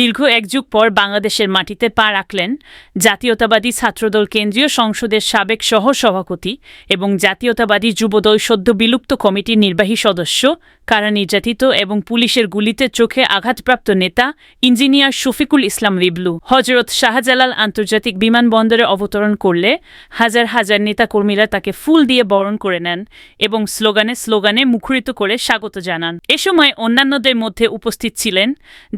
দীর্ঘ এক যুগ পর বাংলাদেশের মাটিতে পা রাখলেন জাতীয়তাবাদী ছাত্রদল কেন্দ্রীয় সংসদের সাবেক সহ সভাপতি এবং জাতীয়তাবাদী যুবদল সদ্য বিলুপ্ত কমিটির নির্বাহী সদস্য কারা নির্যাতিত এবং পুলিশের গুলিতে চোখে আঘাতপ্রাপ্ত নেতা ইঞ্জিনিয়ার শফিকুল ইসলাম রিবলু। হজরত শাহজালাল আন্তর্জাতিক বিমানবন্দরে অবতরণ করলে হাজার হাজার নেতাকর্মীরা তাকে ফুল দিয়ে বরণ করে নেন এবং স্লোগানে স্লোগানে মুখরিত করে স্বাগত জানান। এ সময় অন্যান্যদের মধ্যে উপস্থিত ছিলেন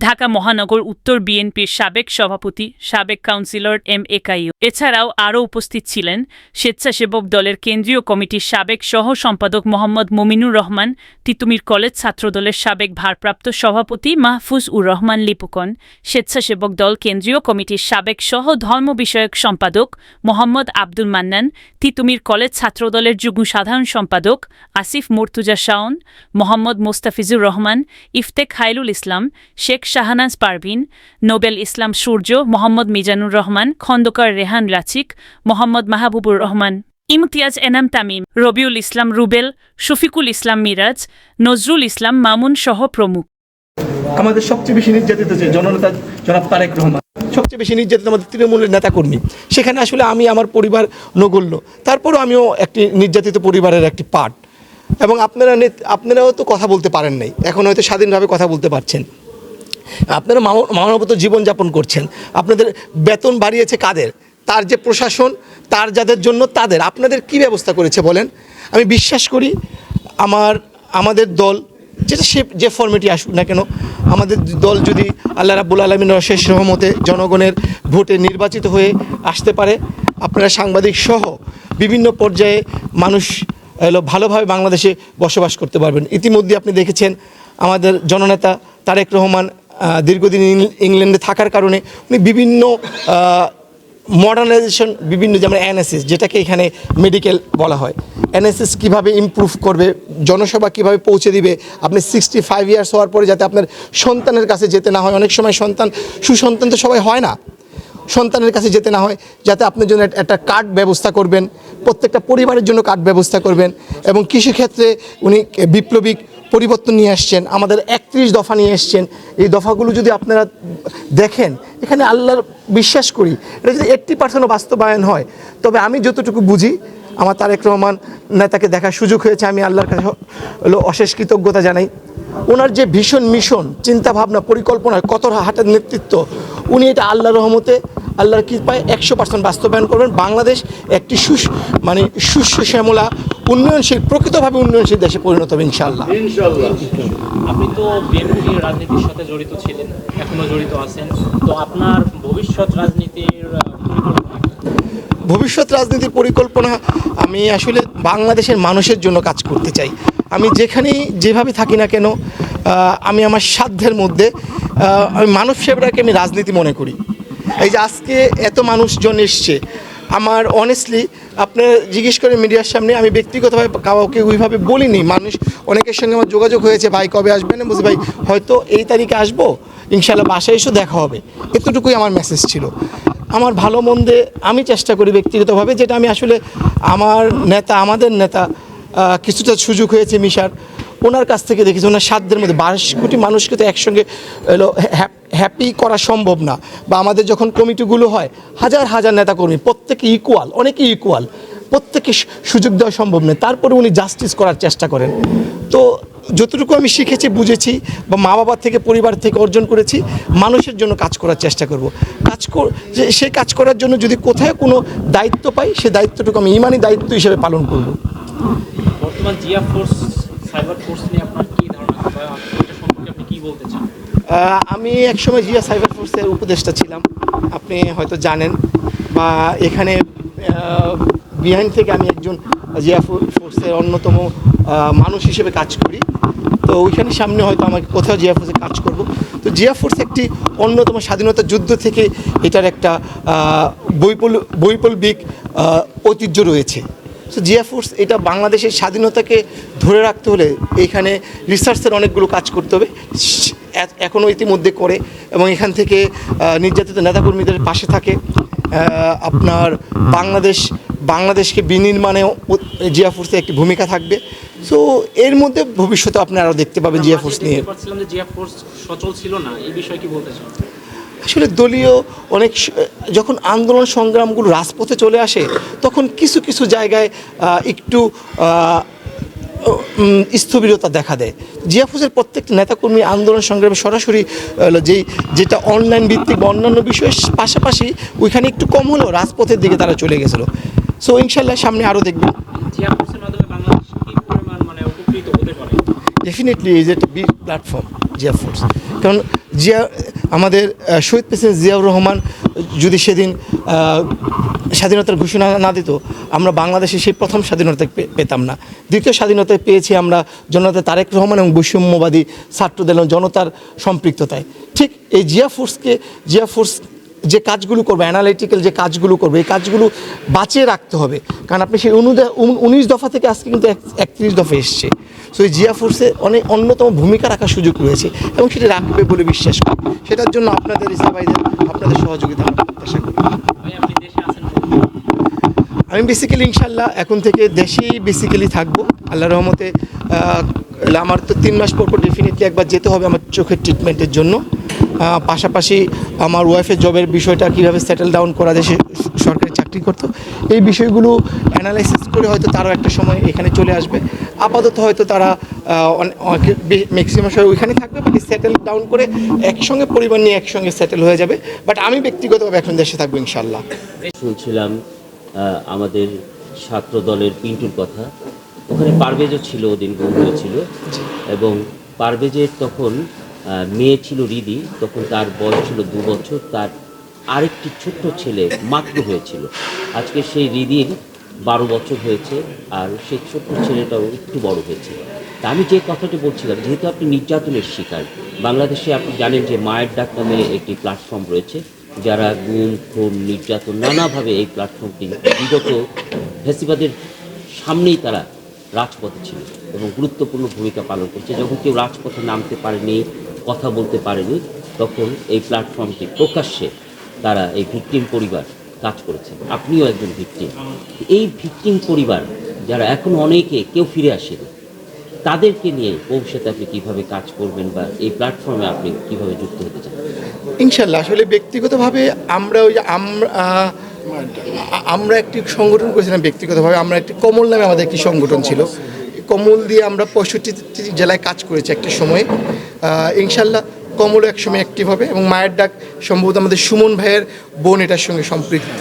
ঢাকা মহানগর উত্তর বিএনপির সাবেক সভাপতি, সাবেক কাউন্সিলর এম এ কাইউ এছাড়াও আরও উপস্থিত ছিলেন স্বেচ্ছাসেবক দলের কেন্দ্রীয় কমিটির সাবেক সহ সম্পাদক মোহাম্মদ মমিনুর রহমান, তিতুমির কলেজ ছাত্রদলের সাবেক ভারপ্রাপ্ত সভাপতি মাহফুজ উর রহমান লিপুকন, স্বেচ্ছাসেবক দল কেন্দ্রীয় কমিটির সাবেক সহ ধর্ম বিষয়ক সম্পাদক মোহাম্মদ আব্দুল মান্নান, তিতুমির কলেজ ছাত্রদলের যুগ্ম সাধারণ সম্পাদক আসিফ মুর্তুজা শাওন, মোহাম্মদ মোস্তাফিজুর রহমান, ইফতেক হাইলুল ইসলাম, শেখ শাহনাজ পারভিন, নোবেল ইসলাম সূর্য মোহাম্মদ মিজানুর রহমান, খন্দকার রেহান রাচিক, মোহাম্মদ মাহবুবুর রহমান। ইমতিয়াজ এনাম তামিম, রবিউল ইসলাম রুবেল, শফিকুল ইসলাম মিরাজ, নজরুল ইসলাম মামুন সহ প্রমুখ। আমাদের সবচেয়ে বেশি নির্যাতিত যে জননেতা জনাব তারেক রহমান, সবচেয়ে বেশি নির্যাতিত আমাদের তৃণমূলের নেতাকর্মী। সেখানে আসলে আমি আমার পরিবার নগণ্য। তারপরও আমিও একটি নির্যাতিত পরিবারের একটি পার্ট এবং আপনারা আপনারাও তো কথা বলতে পারেন নাই। এখন হয়তো স্বাধীনভাবে কথা বলতে পারছেন। আপনারা মানব- মানবত জীবনযাপন করছেন। আপনাদের বেতন বাড়িয়েছে কাদের? তার যে প্রশাসন, তার যাদের জন্য তাদের। আপনাদের কি ব্যবস্থা করেছে বলেন? আমি বিশ্বাস করি আমার, আমাদের দল, যেটা সে, যে ফর্মেটি আসুক না কেন, আমাদের দল যদি আল্লাহ রাব্বুল আলমিনের শেষ রহমতে জনগণের ভোটে নির্বাচিত হয়ে আসতে পারে, আপনারা সাংবাদিক সহ বিভিন্ন পর্যায়ে মানুষ এলো ভালোভাবে বাংলাদেশে বসবাস করতে পারবেন। ইতিমধ্যে আপনি দেখেছেন আমাদের জননেতা তারেক রহমান দীর্ঘদিন ইংল্যান্ডে থাকার কারণে উনি বিভিন্ন মডার্নাইজেশন বিভিন্ন যেমন এনএসএস যেটাকে এখানে মেডিকেল বলা হয়। এনএসএস কীভাবে ইমপ্রুভ করবে জনসভা কীভাবে পৌঁছে দিবে, আপনি সিক্সটি ফাইভ ইয়ার্স হওয়ার পরে যাতে আপনার সন্তানের কাছে যেতে না হয়, অনেক সময় সন্তান, সুসন্তান তো সবাই হয় না। সন্তানের কাছে যেতে না হয়, যাতে আপনার জন্য একটা- কার্ড ব্যবস্থা করবেন, প্রত্যেকটা পরিবারের জন্য কার্ড ব্যবস্থা করবেন, এবং কৃষিক্ষেত্রে উনি বিপ্লবিক পরিবর্তন নিয়ে আসছেন, আমাদের একত্রিশ দফা নিয়ে এসছেন। এই দফাগুলো যদি আপনারা দেখেন, এখানে আল্লাহর বিশ্বাস করি, এটা যদি এইট্টি পার্সেন্টও বাস্তবায়ন হয়, তবে আমি যতটুকু বুঝি, আমার তারেক রহমান নেতাকে দেখার সুযোগ হয়েছে, আমি আল্লাহর কাছে হলো অশেষ কৃতজ্ঞতা জানাই। ওনার যে ভীষণ মিশন, চিন্তাভাবনা পরিকল্পনা কত হাটের নেতৃত্ব, উনি এটা আল্লাহ রহমতে আল্লাহর কৃপায় একশো পার্সেন্ট বাস্তবায়ন করবেন। বাংলাদেশ একটি সুস মানে সুস্থ শ্যামলা উন্নয়নশীল প্রকৃতভাবে উন্নয়নশীল দেশে পরিণত হবে ইনশাআল্লাহ। আপনি তো বিএনপির রাজনীতির সাথে জড়িত ছিলেন এখনও জড়িত আছেন। তো আপনার ভবিষ্যৎ রাজনীতির? ভবিষ্যৎ রাজনীতির পরিকল্পনা আমি আসলে বাংলাদেশের মানুষের জন্য কাজ করতে চাই। আমি যেখানেই যেভাবে থাকি না কেন আমি আমার সাধ্যের মধ্যে আমি মানব সেবাকে আমি রাজনীতি মনে করি। এই যে আজকে এত মানুষজন এসছে, আমার অনেস্টলি আপনার জিজ্ঞেস করে মিডিয়ার সামনে, আমি ব্যক্তিগতভাবে কাউকে ওইভাবে বলিনি। মানুষ অনেকের সঙ্গে আমার যোগাযোগ হয়েছে, ভাই কবে আসবেন? বুঝি ভাই, হয়তো এই তারিখে আসব, ইনশাল্লাহ বাসায় এসেও দেখা হবে। এতটুকুই আমার মেসেজ ছিল। আমার ভালো মন্দে আমি চেষ্টা করি ব্যক্তিগতভাবে, যেটা আমি আসলে আমার নেতা, আমাদের নেতা কিছুটা সুযোগ হয়েছে মিশার। ওনার কাছ থেকে দেখেছি, ওনার সাধ্যের মধ্যে বাইশ কোটি মানুষকে তো একসঙ্গে এলো হ্যাপি করা সম্ভব না বা আমাদের যখন কমিটিগুলো হয়, হাজার হাজার নেতা কর্মী প্রত্যেকে ইকুয়াল অনেকে ইকুয়াল প্রত্যেকে সুযোগ দেওয়া সম্ভব নয়। তারপরে উনি জাস্টিস করার চেষ্টা করেন। তো যতটুকু আমি শিখেছি, বুঝেছি বা মা বাবার থেকে, পরিবার থেকে অর্জন করেছি, মানুষের জন্য কাজ করার চেষ্টা করব। কাজ যে, সে কাজ করার জন্য যদি কোথায় কোনো দায়িত্ব পাই, সে দায়িত্বটুকু আমি ইমানি দায়িত্ব হিসেবে পালন করব। বর্তমান জিয়া ফোর্স সাইবার ফোর্স নিয়ে আপনার কি ধারণা? সম্পর্কে আপনি কি বলতে চান? আমি একসময় জিয়া সাইবার ফোর্সের উপদেষ্টা ছিলাম। আপনি হয়তো জানেন বা এখানে বিহাইন্ড থেকে আমি একজন জিয়া ফোর্সের অন্যতম মানুষ হিসেবে কাজ করি। তো ওইখানে সামনে হয়তো আমাকে কোথাও জিয়া ফোর্সে কাজ করব। তো জিয়া ফোর্স একটি অন্যতম স্বাধীনতা যুদ্ধ থেকে এটার একটা বৈপল, বৈপ্লবিক ঐতিহ্য রয়েছে। সো জিয়া ফোর্স এটা বাংলাদেশের স্বাধীনতাকে ধরে রাখতে হলে এখানে রিসার্চের অনেকগুলো কাজ করতে হবে। এখনও ইতিমধ্যে করে এবং এখান থেকে নির্যাতিত নেতাকর্মীদের পাশে থাকে। আপনার বাংলাদেশ বাংলাদেশকে বিনির্মাণেও জিয়া ফোর্সের একটি ভূমিকা থাকবে। সো এর মধ্যে ভবিষ্যতে আপনি আরও দেখতে পাবেন জিয়া ফোর্স নিয়ে। দেখতে পাচ্ছিলাম যে জিয়া ফোর্স সচল ছিল না এই বিষয়ে কি বলতে চান? আসলে দলীয় অনেক যখন আন্দোলন সংগ্রামগুলো রাজপথে চলে আসে তখন কিছু কিছু জায়গায় একটু স্থবিরতা দেখা দেয়। জিয়াফুজের প্রত্যেকটা নেতাকর্মী আন্দোলন সংগ্রামে সরাসরি যেই যেটা অনলাইন ভিত্তিক বা অন্যান্য বিষয়ের পাশাপাশি ওইখানে একটু কম হলেও রাজপথের দিকে তারা চলে গেছিল। সো ইনশাল্লাহ সামনে আরও দেখবেন মানে definitely is at big platform Zia force কারণ জিয়া আমাদের শহীদ প্রেসিডেন্ট জিয়াউর রহমান যদি সেদিন স্বাধীনতার ঘোষণা না দিত, আমরা বাংলাদেশে সেই প্রথম স্বাধীনতা পেতাম না। দ্বিতীয় স্বাধীনতা পেয়েছি আমরা জনতা তারেক রহমান এবং বৈষম্যবাদী ছাত্রদের জনতার সম্পৃক্ততায়। ঠিক এই জিয়া ফোর্সকে জিয়া ফোর্স যে কাজগুলো করবে অ্যানালিটিক্যাল যে কাজগুলো করবে এই কাজগুলো বাঁচিয়ে রাখতে হবে। কারণ আপনি সেই অনুদা- উনিশ দফা থেকে আজকে কিন্তু এক- একত্রিশ দফা এসছে। সো এই জিয়া ফোর্সে অনেক অন্যতম ভূমিকা রাখার সুযোগ রয়েছে এবং সেটা রাখবে বলে বিশ্বাস করি। সেটার জন্য আপনাদের ইসাভাইদের আপনাদের সহযোগিতা প্রত্যাশা করি? আমি বেসিক্যালি ইনশাল্লাহ এখন থেকে দেশেই বেসিক্যালি থাকব। আল্লাহ রহমতে আমার তো তিন মাস পর পর ডেফিনেটলি একবার যেতে হবে আমার চোখের ট্রিটমেন্টের জন্য। পাশাপাশি আমার ওয়াইফের জবের বিষয়টা কীভাবে সেটেল ডাউন করা যায় সে সরকারি চাকরি করতো এই বিষয়গুলো অ্যানালাইসিস করে হয়তো তারও একটা সময় এখানে চলে আসবে। আপাতত হয়তো তারা ম্যাক্সিমাম সময় ওইখানে থাকবে বাট সেটেল ডাউন করে একসঙ্গে পরিবার নিয়ে একসঙ্গে সেটেল হয়ে যাবে। বাট আমি ব্যক্তিগতভাবে এখন দেশে থাকব ইনশাল্লাহ শুনছিলাম আমাদের ছাত্র দলের পিন্টুর কথা। ওখানে পারভেজও ছিল ওদিন হয়েছিল এবং পারভেজের তখন মেয়ে ছিল রিদি, তখন তার বয়স ছিল দু বছর, তার আরেকটি ছোট্ট ছেলে মাত্র হয়েছিল। আজকে সেই রিদির বারো বছর হয়েছে, আর সেই ছোট্ট ছেলেটাও একটু বড় হয়েছে। তা আমি যে কথাটি বলছিলাম, যেহেতু আপনি নির্যাতনের শিকার, বাংলাদেশে আপনি জানেন যে মায়ের ডাক নামে একটি প্ল্যাটফর্ম রয়েছে, যারা গুম, খুন, নির্যাতন নানাভাবে এই প্ল্যাটফর্মটি বিগত ফেসিবাদের সামনেই তারা রাজপথে ছিল এবং গুরুত্বপূর্ণ ভূমিকা পালন করছে। যখন কেউ রাজপথে নামতে পারেনি কথা বলতে পারেনি, তখন এই প্ল্যাটফর্মটি প্রকাশ্যে তারা এই ভিকটিম পরিবার কাজ করেছে আপনিও একজন ভিকটিম। এই ভিকটিম পরিবার যারা এখন অনেকে কেউ ফিরে আসেনি, তাদেরকে নিয়ে ভবিষ্যতে আপনি কীভাবে কাজ করবেন বা এই প্ল্যাটফর্মে আপনি কীভাবে যুক্ত হতে চান? ইনশাল্লাহ, আসলে ব্যক্তিগতভাবে আমরা ওই আমরা আমরা একটি সংগঠন করেছিলাম, ব্যক্তিগতভাবে আমরা একটি কমল নামে আমাদের একটি সংগঠন ছিল। কমল দিয়ে আমরা পঁয়ষট্টি জেলায় কাজ করেছি একটা সময়ে। ইনশাল্লাহ কমলও এক সময় অ্যাক্টিভ হবে এবং মায়ের ডাক সম্ভবত আমাদের সুমন ভাইয়ের বোন এটার সঙ্গে সম্পৃক্ত।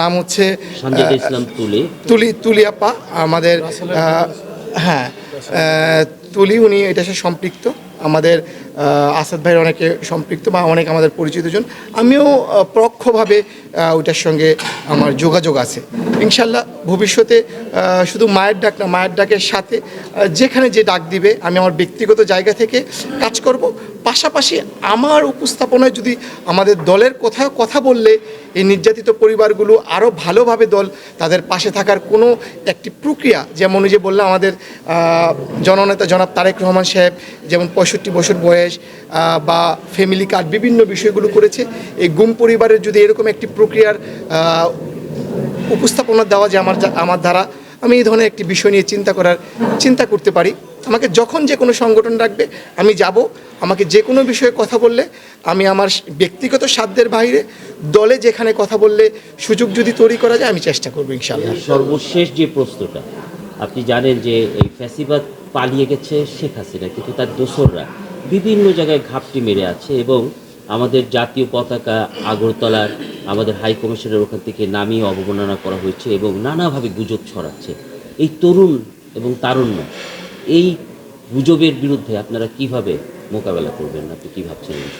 নাম হচ্ছে তুলি। তুলি তুলিয়াপা আমাদের হ্যাঁ তুলি উনি এটার সাথে সম্পৃক্ত। আমাদের আসাদ ভাইয়ের অনেকে সম্পৃক্ত বা অনেক আমাদের পরিচিতজন আমিও পরোক্ষভাবে ওইটার সঙ্গে আমার যোগাযোগ আছে। ইনশাল্লাহ ভবিষ্যতে শুধু মায়ের ডাক না, মায়ের ডাকের সাথে যেখানে যে ডাক দিবে, আমি আমার ব্যক্তিগত জায়গা থেকে কাজ করব। পাশাপাশি আমার উপস্থাপনায় যদি আমাদের দলের কোথাও কথা বললে, এই নির্যাতিত পরিবারগুলো আরও ভালোভাবে দল তাদের পাশে থাকার কোনো একটি প্রক্রিয়া, যেমন যে বললাম আমাদের জননেতা জনাব তারেক রহমান সাহেব, যেমন পঁয়ষট্টি বছর বয়স আহ, বা ফ্যামিলি কার্ড বিভিন্ন বিষয়গুলো করেছে। এই গুম পরিবারের যদি এরকম একটি প্রক্রিয়ার উপস্থাপনা দেওয়া যে আমার আমার দ্বারা আমি এই ধরনের একটি বিষয় নিয়ে চিন্তা করার চিন্তা করতে পারি। আমাকে যখন যে কোনো সংগঠন ডাকবে আমি যাব। আমাকে যে কোনো বিষয়ে কথা বললে আমি আমার ব্যক্তিগত সাধ্যের বাইরে দলে যেখানে কথা বললে সুযোগ যদি তৈরি করা যায় আমি চেষ্টা করব ইনশাল্লাহ সর্বশেষ যে প্রশ্নটা আপনি জানেন যে এই ফ্যাসিবাদ পালিয়ে গেছে শেখ হাসিনা কিন্তু তার দোসররা বিভিন্ন জায়গায় ঘাপটি মেরে আছে এবং আমাদের জাতীয় পতাকা আগরতলার আমাদের হাই কমিশনের ওখান থেকে নামিয়ে অবমাননা করা হয়েছে এবং নানাভাবে গুজব ছড়াচ্ছে। এই তরুণ এবং তারুণ্য, এই গুজবের বিরুদ্ধে আপনারা কীভাবে মোকাবেলা করবেন? আপনি কী ভাবছেন এই?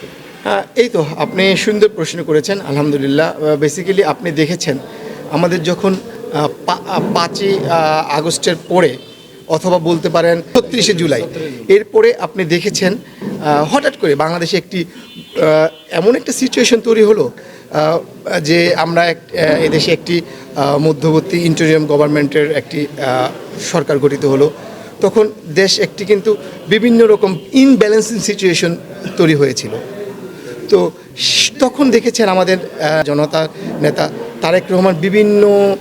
হ্যাঁ তো, আপনি সুন্দর প্রশ্ন করেছেন, আলহামদুলিল্লাহ। বেসিক্যালি আপনি দেখেছেন, আমাদের যখন পাঁচই আগস্টের পরে অথবা বলতে পারেন ছত্রিশে জুলাই। এরপরে আপনি দেখেছেন হঠাৎ করে বাংলাদেশে একটি এমন একটা সিচুয়েশন তৈরি হলো যে আমরা এক- এদেশে একটি মধ্যবর্তী ইন্টারিয়াম গভর্নমেন্টের একটি সরকার গঠিত হলো। তখন দেশ একটি কিন্তু বিভিন্ন রকম ইনব্যালেন্সিং সিচুয়েশন তৈরি হয়েছিল। তো তখন দেখেছেন আমাদের জনতা নেতা তারেক রহমান বিভিন্ন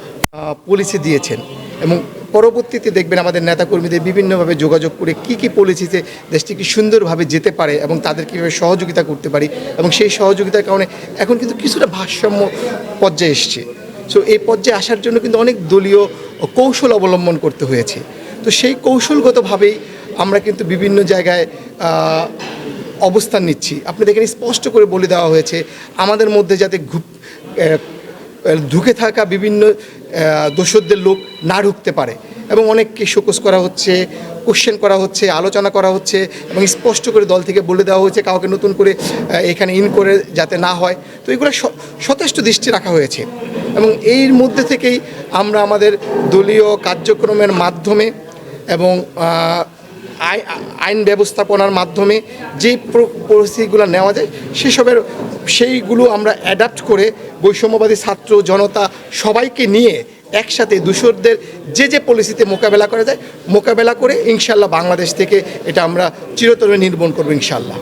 পলিসি দিয়েছেন এবং পরবর্তীতে দেখবেন আমাদের নেতাকর্মীদের বিভিন্নভাবে যোগাযোগ করে কি কি পলিসিতে দেশটি কি সুন্দরভাবে যেতে পারে এবং তাদের কীভাবে সহযোগিতা করতে পারি এবং সেই সহযোগিতার কারণে এখন কিন্তু কিছুটা ভারসাম্য পর্যায়ে এসছে। সো এই পর্যায়ে আসার জন্য কিন্তু অনেক দলীয় কৌশল অবলম্বন করতে হয়েছে। তো সেই কৌশলগতভাবেই আমরা কিন্তু বিভিন্ন জায়গায় অবস্থান নিচ্ছি। আপনি দেখেন স্পষ্ট করে বলে দেওয়া হয়েছে, আমাদের মধ্যে যাতে ঢুকে থাকা বিভিন্ন আহ, দোষরদের লোক না ঢুকতে পারে। এবং অনেককে শোকস করা হচ্ছে কোশ্চেন করা হচ্ছে আলোচনা করা হচ্ছে এবং স্পষ্ট করে দল থেকে বলে দেওয়া হয়েছে কাউকে নতুন করে এখানে ইন করে যাতে না হয়। তো এগুলো সতেষ্ট দৃষ্টি রাখা হয়েছে। এবং এর মধ্যে থেকেই আমরা আমাদের দলীয় কার্যক্রমের মাধ্যমে এবং আইন ব্যবস্থাপনার মাধ্যমে যে প্র- পরিস্থিতিগুলো নেওয়া যায়, সেসবের সেইগুলো আমরা অ্যাডাপ্ট করে বৈষম্যবাদী ছাত্র, জনতা সবাইকে নিয়ে একসাথে দূষরদের যে যে পলিসিতে মোকাবেলা করা যায়, মোকাবেলা করে ইনশাল্লাহ বাংলাদেশ থেকে এটা আমরা চিরতরে নির্মূল করব ইনশাল্লাহ।